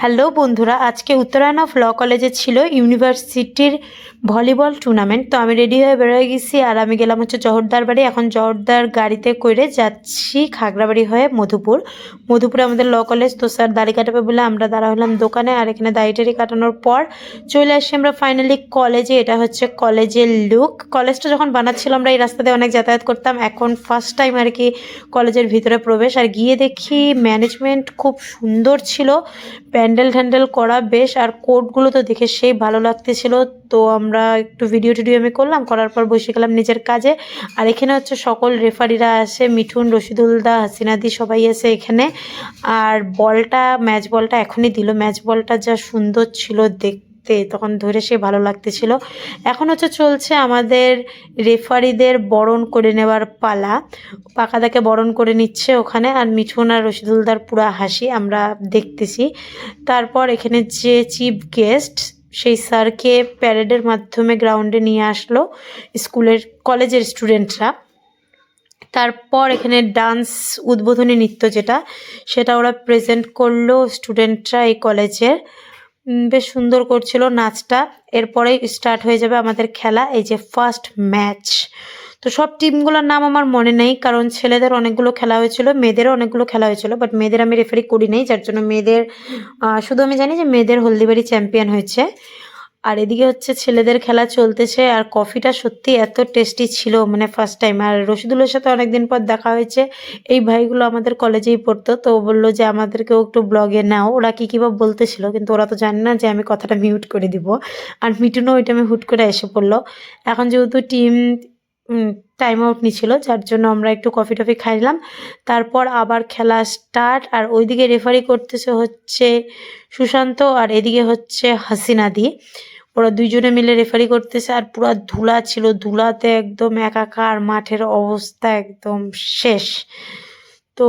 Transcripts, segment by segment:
Hello বন্ধুরা, আজকে উত্তরায়ণ of law কলেজে ছিল ইউনিভার্সিটির ভলিবল টুর্নামেন্ট। তো আমি রেডি হয়ে বেরোয় গেছি আর আমি গেলাম হচ্ছে জহরদার বাড়ি। এখন জহরদার গাড়িতে করে যাচ্ছি খাগড়াবাড়ি হয়ে মধুপুর। মধুপুরে আমাদের ল কলেজ, তো স্যার দাড়ি কাটাবে বলে আমরা দাঁড়া হলাম দোকানে আর এখানে দাড়ি টাড়ি কাটানোর পর চলে আসছি আমরা ফাইনালি কলেজে। এটা হচ্ছে কলেজের লুক কলেজটা যখন বানাচ্ছিল আমরা এই রাস্তা দিয়ে অনেক যাতায়াত করতাম। এখন ফার্স্ট টাইম আর কি কলেজের ভিতরে প্রবেশ। আর গিয়ে দেখি ম্যানেজমেন্ট খুব সুন্দর ছিল। প্যান্ডেল ট্যান্ডেল করা বেশ, আর কোটগুলো তো দেখে সেই ভালো লাগতেছিল। তো আমরা একটু ভিডিও টিডিও আমি করলাম, করার পর বসে গেলাম নিজের কাজে। আর এখানে হচ্ছে সকল রেফারিরা আসে, মিঠুন রশিদুলদা হাসিনাদি সবাই আছে এখানে। আর বলটা ম্যাচ বলটা এখনই দিল। ম্যাচ বলটা যা সুন্দর ছিল দেখতে, তখন ধরে সে ভালো লাগতেছিল। এখন হচ্ছে চলছে আমাদের রেফারিদের বরণ করে নেওয়ার পালা। পাকাদাকে বরণ করে নিচ্ছে ওখানে আর মিঠুন আর রশিদুলদার পুরা হাসি আমরা দেখতেছি। তারপর এখানে যে চিফ গেস্ট, সেই স্যারকে প্যারেডের মাধ্যমে গ্রাউন্ডে নিয়ে আসলো স্কুলের, কলেজের স্টুডেন্টরা। তারপর এখানে ডান্স উদ্বোধনী নৃত্য যেটা, সেটা ওরা প্রেজেন্ট করল স্টুডেন্টরা এই কলেজের। বেশ সুন্দর করছিল নাচটা। এরপরেই স্টার্ট হয়ে যাবে আমাদের খেলা, এই যে ফার্স্ট ম্যাচ তো সব টিমগুলোর নাম আমার মনে নেই, কারণ ছেলেদের অনেকগুলো খেলা হয়েছিল, মেয়েদেরও অনেকগুলো খেলা হয়েছিল বাট মেয়েদের আমি রেফারি করি নাই যার জন্য মেয়েদের শুধু আমি জানি যে মেয়েদের হলদিবাড়ি চ্যাম্পিয়ন হয়েছে। আর এদিকে হচ্ছে ছেলেদের খেলা চলতেছে আর কফিটা সত্যি এত টেস্টি ছিল মানে ফার্স্ট টাইম আর রশিদুলের সাথে অনেকদিন পর দেখা হয়েছে। এই ভাইগুলো আমাদের কলেজেই পড়তো, তো বলল যে আমাদেরকেও একটু ব্লগে নাও। ওরা কী কীভাবে বলতেছিল, কিন্তু ওরা তো জানে না যে আমি কথাটা মিউট করে দিব। আর মিটুনও ওইটা আমি হুট করে এসে পড়ল। এখন যেহেতু টিম টাইম আউট নিছিল, যার জন্য আমরা একটু কফি টফি খাইলাম তারপর আবার খেলা স্টার্ট আর ওইদিকে রেফারি করতেছে হচ্ছে সুশান্ত, আর এদিকে হচ্ছে হাসিনা হাসিনাদি ওরা দুইজনে মিলে রেফারি করতেছে, আর পুরো ধুলা ছিল, ধুলাতে একদম একাকার, মাঠের অবস্থা একদম শেষ। তো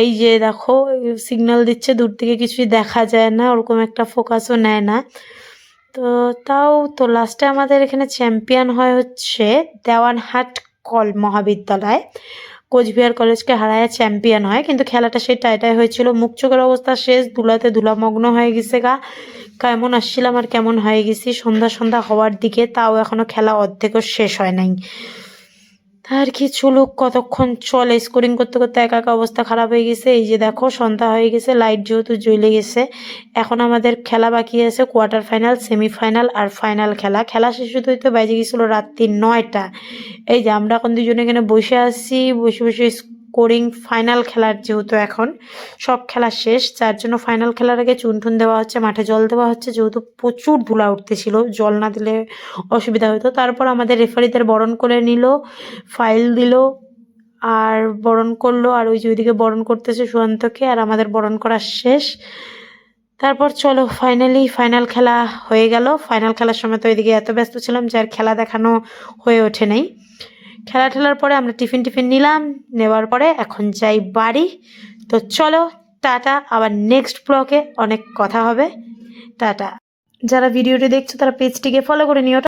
এই যে দেখো সিগন্যাল দিচ্ছে, দূর থেকে কিছুই দেখা যায় না, ওরকম একটা ফোকাসও নেয় না। তো তাও তো লাস্টে আমাদের এখানে চ্যাম্পিয়ন হয় হচ্ছে দেওয়ানহাট কল মহাবিদ্যালয়। কোচবিহার কলেজকে হারায় চ্যাম্পিয়ন হয়, কিন্তু খেলাটা সেই টাইটাই হয়েছিল। মুখ চোখের অবস্থা শেষ ধুলাতে ধুলামগ্ন হয়ে গেছে গা। কেমন আসছিলাম আর কেমন হয়ে গেছি? সন্ধ্যা সন্ধ্যা হওয়ার দিকে তাও এখনও খেলা অর্ধেকও শেষ হয় নাই। আর কিছু লোক কতক্ষণ চলে? স্কোরিং করতে করতে একা একা অবস্থা খারাপ হয়ে গেছে। এই যে দেখো, সন্ধ্যা হয়ে গেছে লাইট যেহেতু জ্বলে গেছে, এখন আমাদের খেলা বাকি আছে কোয়ার্টার ফাইনাল সেমিফাইনাল আর ফাইনাল খেলা। খেলা শেষ হতে হইতে বাইজে গেছিল রাত্রি নয়টা। এই যে আমরা এখন দুজনে এখানে বসে আছি, বসে বসে স্কোরিং ফাইনাল খেলার যেহেতু এখন, সব খেলা শেষ, যার জন্য ফাইনাল খেলার আগে চুন টুন দেওয়া হচ্ছে, মাঠে জল দেওয়া হচ্ছে, যেহেতু প্রচুর ধুলা উঠতেছিল, জল না দিলে অসুবিধা হতো। তারপর আমাদের রেফারিদের বরণ করে নিল, ফাইল দিল, আর বরণ করল, আর ওই যে ওইদিকে বরণ করতেছে সুয়ান্তকে, আর আমাদের বরণ করা শেষ। তারপর চলো ফাইনালি ফাইনাল খেলা হয়ে গেল। ফাইনাল খেলার সময় তো ওইদিকে এত ব্যস্ত ছিলাম যে আর খেলা দেখানো হয়ে ওঠে নাই। খেলা ঠেলার পরে আমরা টিফিন টিফিন নিলাম, নেওয়ার পরে এখন যাই বাড়ি। তো চলো, টাটা। আবার নেক্সট ব্লকে অনেক কথা হবে। টাটা। যারা ভিডিওটি দেখছ, তারা পেজটিকে ফলো করে নিও।